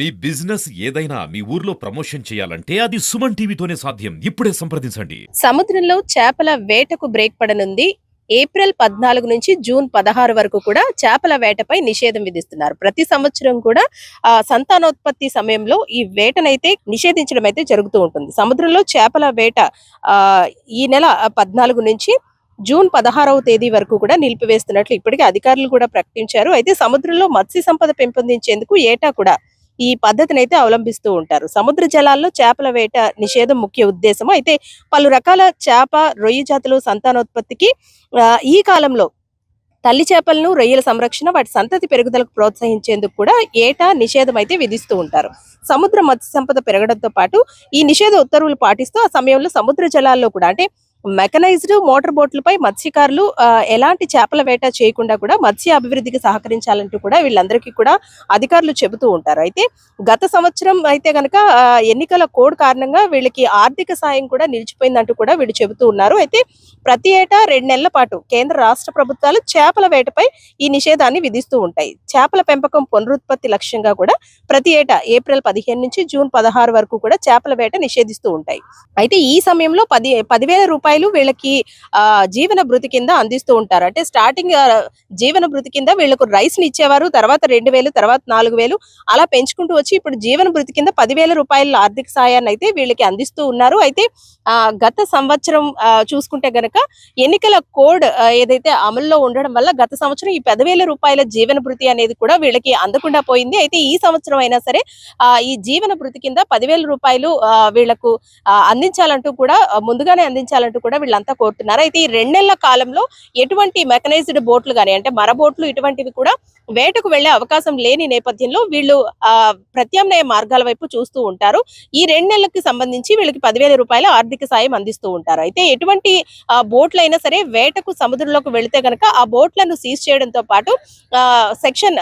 మీ business ఏదైనా మీ ఊర్లో promotion చేయాలంటే అది సుమన్ టీవీతోనే సాధ్యం. ఇప్పుడే సంప్రదించండి. సముద్రంలో చేపల వేటకు బ్రేక్ పడనుంది. ఏప్రిల్ పద్నాలుగు నుంచి జూన్ పదహారు వరకు కూడా చేపల వేటపై నిషేధం విధిస్తున్నారు. ప్రతి సంవత్సరం కూడా ఆ సంతానోత్పత్తి సమయంలో ఈ వేటనైతే నిషేధించడం అయితే జరుగుతూ ఉంటుంది. సముద్రంలో చేపల వేట ఆ ఈ నెల పద్నాలుగు నుంచి జూన్ పదహారవ తేదీ వరకు కూడా నిలిపివేస్తున్నట్లు ఇప్పటికే అధికారులు కూడా ప్రకటించారు. అయితే సముద్రంలో మత్స్య సంపద పెంపొందించేందుకు ఏటా కూడా ఈ పద్ధతిని అయితే అవలంబిస్తూ ఉంటారు. సముద్ర జలాల్లో చేపల వేట నిషేధం ముఖ్య ఉద్దేశం అయితే పలు రకాల చేప రొయ్య జాతులు సంతానోత్పత్తికి ఈ కాలంలో తల్లి చేపలను రొయ్యల సంరక్షణ వాటి సంతతి పెరుగుదలకు ప్రోత్సహించేందుకు కూడా ఏటా నిషేధం అయితే విధిస్తూ ఉంటారు. సముద్ర మత్స్య సంపద పెరగడంతో పాటు ఈ నిషేధ ఉత్తర్వులు పాటిస్తూ ఆ సమయంలో సముద్ర జలాల్లో కూడా అంటే మెకనైజ్డ్ మోటార్ బోట్లపై మత్స్యకారులు ఎలాంటి చేపల వేట చేయకుండా కూడా మత్స్య అభివృద్ధికి సహకరించాలంటూ కూడా వీళ్ళందరికీ కూడా అధికారులు చెబుతూ ఉంటారు. అయితే గత సంవత్సరం అయితే గనక ఎన్నికల కోడ్ కారణంగా వీళ్ళకి ఆర్థిక సాయం కూడా నిలిచిపోయిందంటూ కూడా వీళ్ళు చెబుతూ ఉన్నారు. అయితే ప్రతి ఏటా రెండు నెలల పాటు కేంద్ర రాష్ట్ర ప్రభుత్వాలు చేపల వేటపై ఈ నిషేధాన్ని విధిస్తూ ఉంటాయి. చేపల పెంపకం పునరుత్పత్తి లక్ష్యంగా కూడా ప్రతి ఏటా ఏప్రిల్ పదిహేను నుంచి జూన్ పదహారు వరకు కూడా చేపల వేట నిషేధిస్తూ ఉంటాయి. అయితే ఈ సమయంలో పది పదివేల రూపాయలు వీళ్ళకి ఆ జీవన భృతి కింద అందిస్తూ ఉంటారు. అంటే స్టార్టింగ్ జీవన భృతి కింద వీళ్ళకు రైస్ని ఇచ్చేవారు తర్వాత రెండు వేలు తర్వాత నాలుగు వేలు అలా పెంచుకుంటూ వచ్చి ఇప్పుడు జీవన భృతి కింద పదివేల రూపాయల ఆర్థిక సాయాన్ని అయితే వీళ్ళకి అందిస్తూ ఉన్నారు. అయితే ఆ గత సంవత్సరం చూసుకుంటే గనక ఎన్నికల కోడ్ ఏదైతే అమల్లో ఉండడం వల్ల గత సంవత్సరం ఈ పదివేల రూపాయల జీవన భృతి అనేది కూడా వీళ్ళకి అందకుండా పోయింది. అయితే ఈ సంవత్సరం అయినా సరే ఆ ఈ జీవన భృతి కింద పదివేల రూపాయలు వీళ్ళకు అందించాలంటూ కూడా ముందుగానే అందించాలంటూ కూడా వీళ్ళంతా కోరుతున్నారు. అయితే ఈ రెండేళ్ళ కాలంలో ఎటువంటి మెకనైజ్డ్ బోట్లు కానీ అంటే మర బోట్లు ఇటువంటివి కూడా వేటకు వెళ్ళే అవకాశం లేని నేపథ్యంలో వీళ్ళు ఆ ప్రత్యామ్నాయ మార్గాల వైపు చూస్తూ ఉంటారు. ఈ రెండు నెలలకు సంబంధించి వీళ్ళకి పదివేల రూపాయల ఆర్థిక సాయం అందిస్తూ ఉంటారు. అయితే ఎటువంటి ఆ, బోట్లు అయినా సరే వేటకు సముద్రంలోకి వెళితే గనక ఆ బోట్లను సీజ్ చేయడంతో పాటు ఆ, section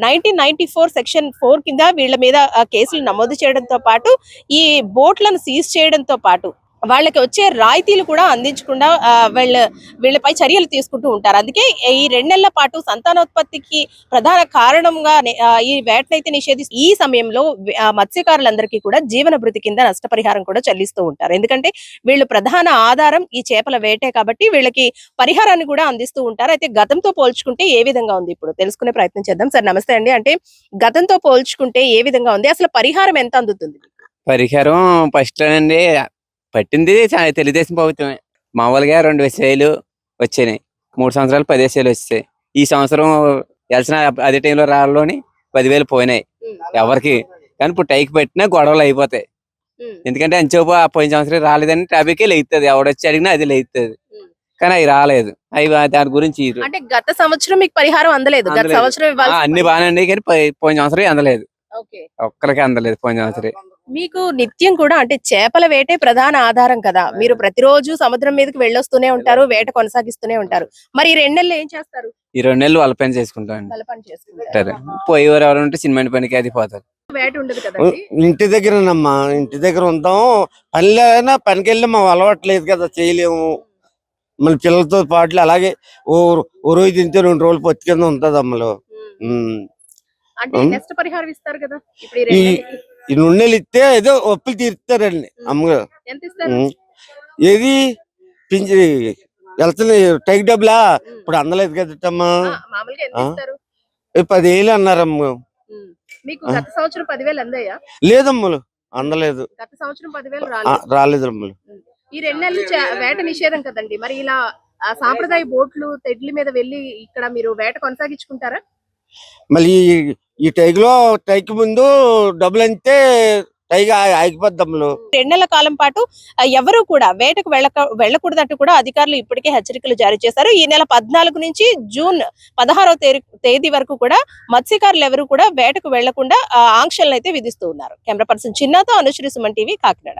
nineteen ninety four section four కింద వీళ్ళ మీద కేసులు నమోదు చేయడంతో పాటు ఈ బోట్లను సీజ్ చేయడంతో పాటు వాళ్ళకి వచ్చే రాయితీలు కూడా అందించకుండా వీళ్ళు వీళ్ళ వీళ్ళపై చర్యలు తీసుకుంటూ ఉంటారు. అందుకే ఈ రెండు నెలల పాటు సంతానోత్పత్తికి ప్రధాన కారణంగా ఈ వేటనైతే నిషేధిస్తూ ఈ సమయంలో మత్స్యకారులందరికీ కూడా జీవన భృతి కింద నష్టపరిహారం కూడా చెల్లిస్తూ ఉంటారు. ఎందుకంటే వీళ్ళు ప్రధాన ఆధారం ఈ చేపల వేటే కాబట్టి వీళ్ళకి పరిహారాన్ని కూడా అందిస్తూ ఉంటారు. అయితే గతంతో పోల్చుకుంటే ఏ విధంగా ఉంది ఇప్పుడు? తెలుసుకునే ప్రయత్నం చేద్దాం. సార్ నమస్తే అండి. అంటే గతంతో పోల్చుకుంటే ఏ విధంగా ఉంది? అసలు పరిహారం ఎంత అందుతుంది? పరిహారం ఫస్ట్ లోనండి పట్టింది తెలుగుదేశం ప్రభుత్వమే. మామూలుగా రెండు విషయాలు వచ్చాయి మూడు సంవత్సరాలు పది విషయాలు వచ్చాయి. ఈ సంవత్సరం వెళ్సిన అదే టైంలో రాళ్ళలోని పదివేలు పోయినాయి. ఎవరికి? కానీ ఇప్పుడు టైకి పెట్టినా గొడవలు అయిపోతాయి. ఎందుకంటే అంచేపు ఆ పోయిన సంవత్సరం రాలేదని ట్రాఫిక్ లేస్తుంది ఎవడొచ్చి అడిగినా అది లేస్తుంది కానీ అవి రాలేదు. అవి దాని గురించి అంటే గత సంవత్సరం మీకు పరిహారం అందలేదు. గత. సంవత్సరం అన్ని బాగానే ఉన్నాయి కానీ పోయి- పోయిన సంవత్సరం అందలేదు. ఒక్కరికి అందలేదు పోయిన సంవత్సరం. మీకు నిత్యం కూడా అంటే చేపల వేటే ప్రధాన ఆధారం కదా. మీరు ప్రతిరోజు సముద్రం మీదకి వెళ్ళొస్తూనే ఉంటారు వేట కొనసాగిస్తూనే ఉంటారు. మరి ఈ రెండు నెలలు ఏం చేస్తారు? ఈ రెండు నెలలు వాళ్ళ పని చేసుకుంటాం వాళ్ళ పని చేసుకుంటారు. పోయేవారు ఎవరు ఉంటే సినిమా పనికి అది పోతారు. వేట ఉండదు కదండి ఇంటి దగ్గరనమ్మా ఇంటి దగ్గర ఉంటాం. పని లేదన్నా పనికి వెళ్ళి మా అలవాట్లేదు కదా చేయలేము. మళ్ళీ పిల్లలతో పాటు అలాగే ఓ ఓ రోజు తింటే రెండు రోజులు పొత్తి కింద ఉంటది అమ్మలు ఇస్తారు కదా ఈ నుండెలు ఇస్తే ఏదో ఒప్పులు తీరుతారండి అమ్మగారు. ఏది? పింఛ వెళ్తున్నాయి టైక్ డబ్బులా? ఇప్పుడు అందలేదు కదమ్మా పదివేలు అన్నారమ్మ. మీకు. గత సంవత్సరం పదివేలు అందాయా? లేదమ్మలు అందలేదు. గత సంవత్సరం పదివేలు రాలేదు. అమ్మలు ఈ రెండు నెలలు వేట నిషేధం కదండి. మరి ఇలా ఆ సాంప్రదాయ బోట్లు తెడ్ల మీద వెళ్ళి ఇక్కడ మీరు వేట కొనసాగించుకుంటారా? మళ్ళీ ఈ- టైగులో టైకి ముందు డబ్బులు అంతే టైగ్ ఆ- ఆగిపోద్ది కాలం పాటు ఎవరు కూడా వేటకు వెళ్ళక వెళ్ళకూడదంటూ కూడా అధికారులు ఇప్పటికే హెచ్చరికలు జారీ చేశారు. ఈ నెల పద్నాలుగు నుంచి జూన్ పదహారవ తేదీ వరకు కూడా మత్స్యకారులు ఎవరు కూడా వేటకు వెళ్ళకుండా ఆంక్షలను అయితే విధిస్తూ ఉన్నారు. కెమెరా పర్సన్ చిన్నతో అనుశ్రీ సుమన్ టీవీ కాకినాడ.